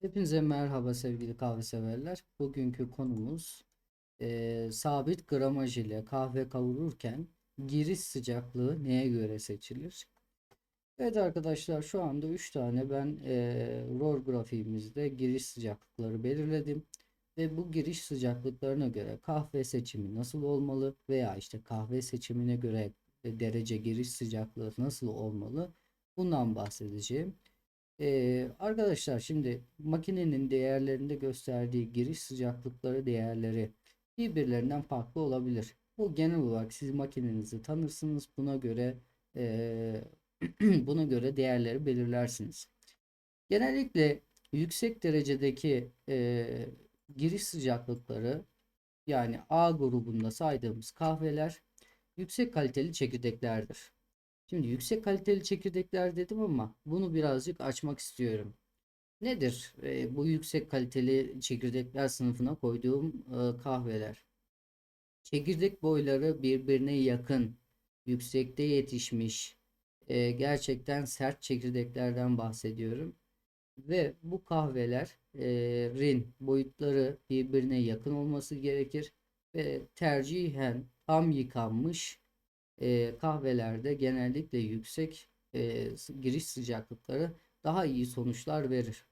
Hepinize merhaba sevgili kahve severler. Bugünkü konumuz eee, sabit gramaj ile kahve kavururken giriş sıcaklığı neye göre seçilir? Evet arkadaşlar şu anda 3 tane ben eee ROR grafiğimizde giriş sıcaklıkları belirledim. Ve bu giriş sıcaklıklarına göre kahve seçimi nasıl olmalı veya işte kahve seçimine göre e, derece giriş sıcaklığı nasıl olmalı? Bundan bahsedeceğim. Ee, arkadaşlar şimdi makinenin değerlerinde gösterdiği giriş sıcaklıkları değerleri birbirlerinden farklı olabilir. Bu genel olarak siz makinenizi tanırsınız. Buna göre eee, buna göre değerleri belirlersiniz. Genellikle yüksek derecedeki eee, giriş sıcaklıkları yani A grubunda saydığımız kahveler yüksek kaliteli çekirdeklerdir. Şimdi yüksek kaliteli çekirdekler dedim ama bunu birazcık açmak istiyorum. Nedir e, bu yüksek kaliteli çekirdekler sınıfına koyduğum e, kahveler? Çekirdek boyları birbirine yakın, yüksekte yetişmiş, e, gerçekten sert çekirdeklerden bahsediyorum. Ve bu kahvelerin boyutları birbirine yakın olması gerekir ve tercihen tam yıkanmış e, kahvelerde genellikle yüksek e, giriş sıcaklıkları daha iyi sonuçlar verir.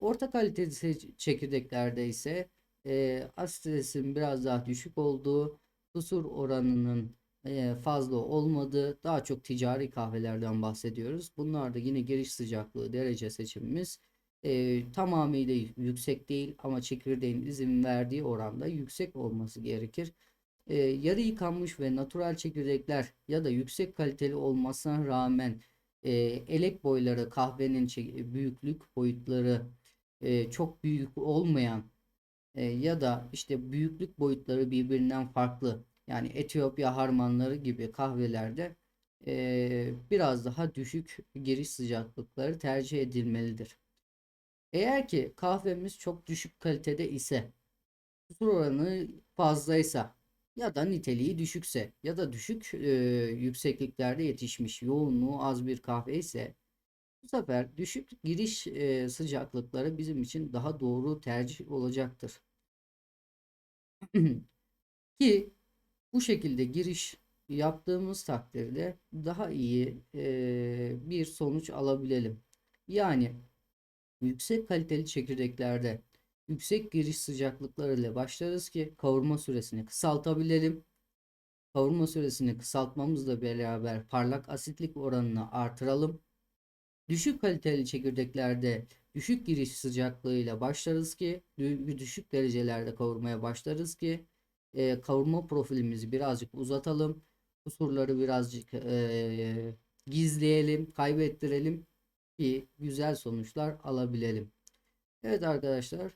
Orta kaliteli çekirdeklerde ise e, asitresin biraz daha düşük olduğu, kusur oranının e, fazla olmadığı daha çok ticari kahvelerden bahsediyoruz. Bunlarda yine giriş sıcaklığı derece seçimimiz e, tamamıyla yüksek değil ama çekirdeğin izin verdiği oranda yüksek olması gerekir. E, yarı yıkanmış ve natural çekirdekler ya da yüksek kaliteli olmasına rağmen e, elek boyları kahvenin büyüklük boyutları e, çok büyük olmayan e, ya da işte büyüklük boyutları birbirinden farklı yani Etiyopya harmanları gibi kahvelerde e, biraz daha düşük giriş sıcaklıkları tercih edilmelidir. Eğer ki kahvemiz çok düşük kalitede ise kusur oranı fazlaysa ya da niteliği düşükse ya da düşük e, yüksekliklerde yetişmiş yoğunluğu az bir kahve ise bu sefer düşük giriş e, sıcaklıkları bizim için daha doğru tercih olacaktır. Ki bu şekilde giriş yaptığımız takdirde daha iyi e, bir sonuç alabilelim. Yani yüksek kaliteli çekirdeklerde yüksek giriş sıcaklıkları ile başlarız ki kavurma süresini kısaltabilelim. Kavurma süresini kısaltmamızla beraber parlak asitlik oranını artıralım. Düşük kaliteli çekirdeklerde düşük giriş sıcaklığıyla başlarız ki dü- düşük derecelerde kavurmaya başlarız ki e, kavurma profilimizi birazcık uzatalım. Kusurları birazcık e, gizleyelim, kaybettirelim ki güzel sonuçlar alabilelim. Evet arkadaşlar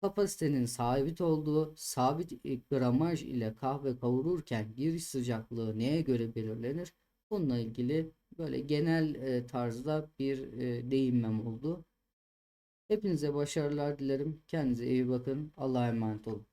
kapasitenin sabit olduğu sabit gramaj ile kahve kavururken giriş sıcaklığı neye göre belirlenir? Bununla ilgili böyle genel e, tarzda bir e, değinmem oldu. Hepinize başarılar dilerim. Kendinize iyi bakın. Allah'a emanet olun.